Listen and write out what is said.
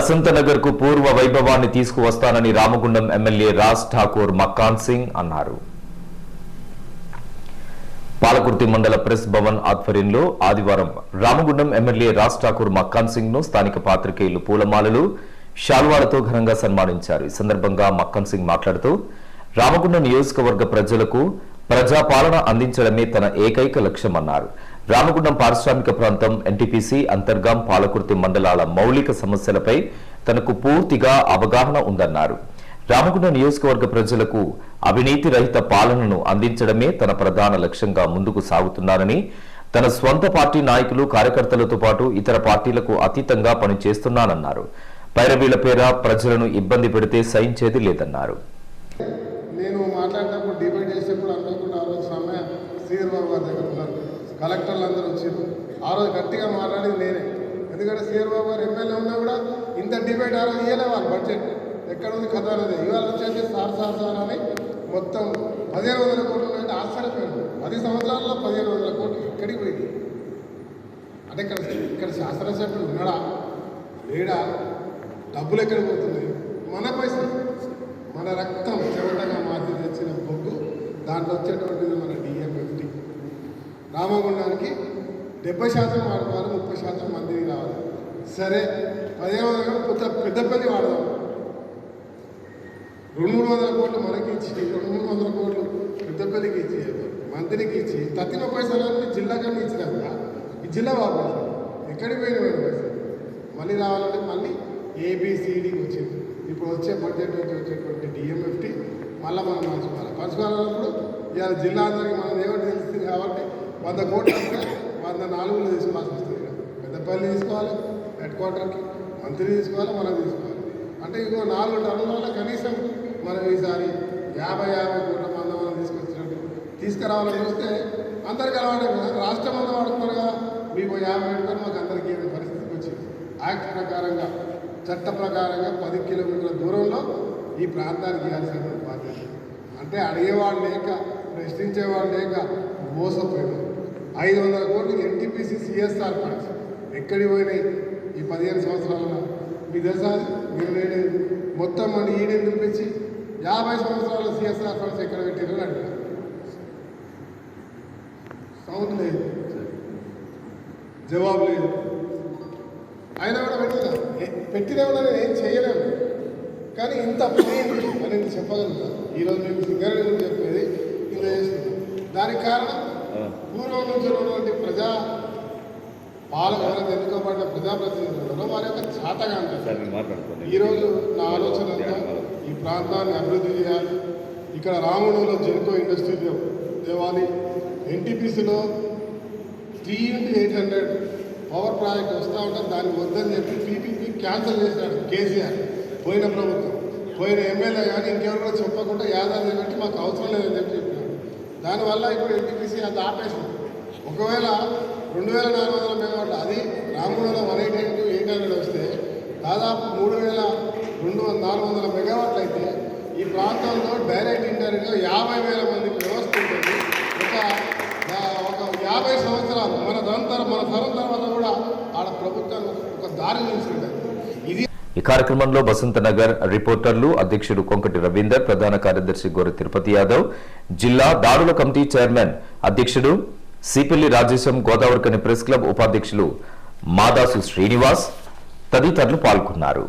బసంతనగర్కు పూర్వ వైభవాన్ని తీసుకువస్తానని రామగుండం ఎమ్మెల్యే రాజ్ ఠాకూర్ మక్కాన్ సింగ్ అన్నారు. పాలకుర్తి మండల ప్రెస్ భవన్ ఆధ్వర్యంలో ఆదివారం రామగుండం ఎమ్మెల్యే రాజ్ ఠాకూర్ మక్కాన్ సింగ్ను స్థానిక పాత్రికేయులు పూలమాలలు శాల్వాలతో ఘనంగా సన్మానించారు. ఈ సందర్భంగా మక్కన్ సింగ్ మాట్లాడుతూ రామగుండం నియోజకవర్గ ప్రజలకు ప్రజాపాలన అందించడమే తన ఏకైక లక్ష్యమన్నారు. రామగుండం పారిశ్రామిక ప్రాంతం ఎన్టీపీసీ అంతర్గాం పాలకుర్తి మండలాల మౌలిక సమస్యలపై తనకు పూర్తిగా అవగాహన ఉందన్నారు. రామగుండం నియోజకవర్గ ప్రజలకు అవినీతి రహిత పాలనను అందించడమే తన ప్రధాన లక్ష్యంగా ముందుకు సాగుతున్నారని తన స్వంత పార్టీ నాయకులు కార్యకర్తలతో పాటు ఇతర పార్టీలకు అతీతంగా పనిచేస్తున్నానన్నారు. పైరవీల పేర ప్రజలను ఇబ్బంది పెడితే సహించేది లేదన్నారు. నేను మాట్లాడినప్పుడు డిబేట్ చేసేప్పుడు అనుకోకుండా ఆ రోజు సమయం శ్రీధర్ బాబు గారి దగ్గర ఉన్నారు. కలెక్టర్లు అందరూ వచ్చారు ఆ రోజు గట్టిగా మాట్లాడేది నేనే. ఎందుకంటే శ్రీధర్ బాబు గారు ఎమ్మెల్యే ఉన్నా కూడా ఇంత డిబేట్ ఆ రోజు ఇయ్యలే వాళ్ళు బడ్జెట్. ఎక్కడ ఉంది కథ అనేది ఇవాళ వచ్చేసి సార్ సార్ సార్ అని మొత్తం పదిహేను వందల కోట్లు అంటే ఆశ్చర్యపోయింది పది సంవత్సరాల్లో పదిహేను వందల కోట్లు ఎక్కడికి పోయింది? అంటే ఇక్కడ ఇక్కడ శాస్త్రసభ్యుడు ఉన్నాడా? లేడా? డబ్బులు ఎక్కడికి పోతుంది మన పైసలు. మన రక్తం చెమటగా మార్చి తెచ్చిన బొగ్గు దాంట్లో వచ్చేటువంటిది మన రామగుండానికి డెబ్బై శాతం వాడతారు ముప్పై శాతం మందికి రావాలి. సరే పదిహేను వందల కొత్త పెద్దపల్లి వాడదాం. రెండు మూడు వందల కోట్లు మనకి ఇచ్చి రెండు మూడు వందల కోట్లు పెద్దపల్లికి ఇచ్చి మంత్రికి ఇచ్చి తత్తిన పైసలన్నీ జిల్లాకన్నా ఇచ్చినాక ఈ జిల్లా బాబు ఎక్కడికి పోయిన పైసలు? మళ్ళీ రావాలంటే మళ్ళీ ఏబిసిడికి వచ్చింది. ఇప్పుడు వచ్చే బడ్జెట్ నుంచి వచ్చేటువంటి డిఎంఎఫ్టీ మళ్ళీ మనం పంచుకోవాలి. పంచుకోవాలన్నప్పుడు ఇవాళ జిల్లా అందరికీ మనం ఏమిటి తెలుస్తుంది కాబట్టి వంద కోట్లు వస్తే వంద నాలుగులో తీసుకోవాల్సి వస్తుంది. పెద్దపల్లి తీసుకోవాలి హెడ్ క్వార్టర్కి. మంత్రి తీసుకోవాలి మనం తీసుకోవాలి. అంటే ఇంకో నాలుగు టన్నుల వల్ల కనీసం మనం ఈసారి యాభై యాభై కోట్ల మంది మనం తీసుకొచ్చినట్టు. తీసుకురావాలని చూస్తే అందరికి అలవాటు కదా. రాష్ట్రం అంతా వాడుతున్నారు కదా మీకు యాభై పెట్టుకొని మాకు అందరికీ ఏదో పరిస్థితికి వచ్చింది. యాక్ట్ ప్రకారంగా చట్ట ప్రకారంగా పది కిలోమీటర్ల దూరంలో ఈ ప్రాంతానికి ఇవ్వాల్సిన బాధ్యత. అంటే అడిగేవాడు లేక ప్రశ్నించేవాడు లేక మోసపోయాడు ఐదు వందల కోట్లు ఎన్టీపీసీ సిఎస్ఆర్ ఫండ్స్ ఎక్కడికి పోయినాయి? ఈ పదిహేను సంవత్సరాలలో మీకు తెలుసా? మీరు నేను మొత్తం మన ఈడీని పిలిపించి యాభై సంవత్సరాల సిఎస్ఆర్ ఫండ్స్ ఎక్కడ పెట్టారని అడిగారు. సౌండ్ లేదు. జవాబు లేదు. అయినా కూడా పెట్టిన? పెట్టినా కూడా నేను ఏం చేయలేను. కానీ ఇంత పోయింది అని చెప్పగలుగుతాను చెప్పగలుగుతా. ఈరోజు మీకు సింగరేణి గురించి చెప్పేది. ఇలా చేస్తున్నాను దానికి కారణం? పూర్వం నుంచి ఉన్నటువంటి ప్రజా పాలన ఎవరైతే ఎన్నుకోబడిన ప్రజాప్రతినిధులు వారి యొక్క చాతగా అంటారు ఈరోజు నా ఆలోచన ఈ ప్రాంతాన్ని అభివృద్ధి చేయాలి. ఇక్కడ రామగుండంలో జెన్కో ఇండస్ట్రీ తేవాలి ఎన్టీపీసీలో three into eight hundred power project వస్తూ ఉంటే దాన్ని వద్దని చెప్పి పీపీపీ క్యాన్సిల్ చేశాడు కేసీఆర్ పోయిన ప్రభుత్వం. పోయిన ఎమ్మెల్యే కానీ ఇంకెవరు కూడా చెప్పకుండా యాదాద్రి బట్టి మాకు అవసరం లేదని చెప్పి దానివల్ల ఇప్పుడు ఎన్టీపీసీ అది ఆపేసింది. ఒకవేళ రెండు వేల నాలుగు వందల మెగావాట్లు అది రామగుండంలో one eight into eight hundred వస్తే దాదాపు మూడు వేల రెండు వందల నాలుగు వందల మెగావాట్లు అయితే ఈ ప్రాంతంలో డైరెక్ట్ ఇండైరెక్ట్గా యాభై వేల మందికి వ్యవస్థ ఉంటుంది. ఒక ఒక యాభై సంవత్సరాలు మన తరం తర మన తరం తర్వాత కూడా ఆడ ప్రభుత్వం ఒక దారి చూసి ఇది ఈ కార్యక్రమంలో బసంత నగర్ రిపోర్టర్లు అధ్యక్షుడు కొంకటి రవీందర్ ప్రధాన కార్యదర్శి గోరి తిరుపతి యాదవ్ జిల్లా దాడుల కమిటీ చైర్మన్ అధ్యక్షుడు సిపిల్లి రాజేశం గోదావరికని ప్రెస్ క్లబ్ ఉపాధ్యక్షులు మాదాసు శ్రీనివాస్ తదితరులు పాల్గొన్నారు.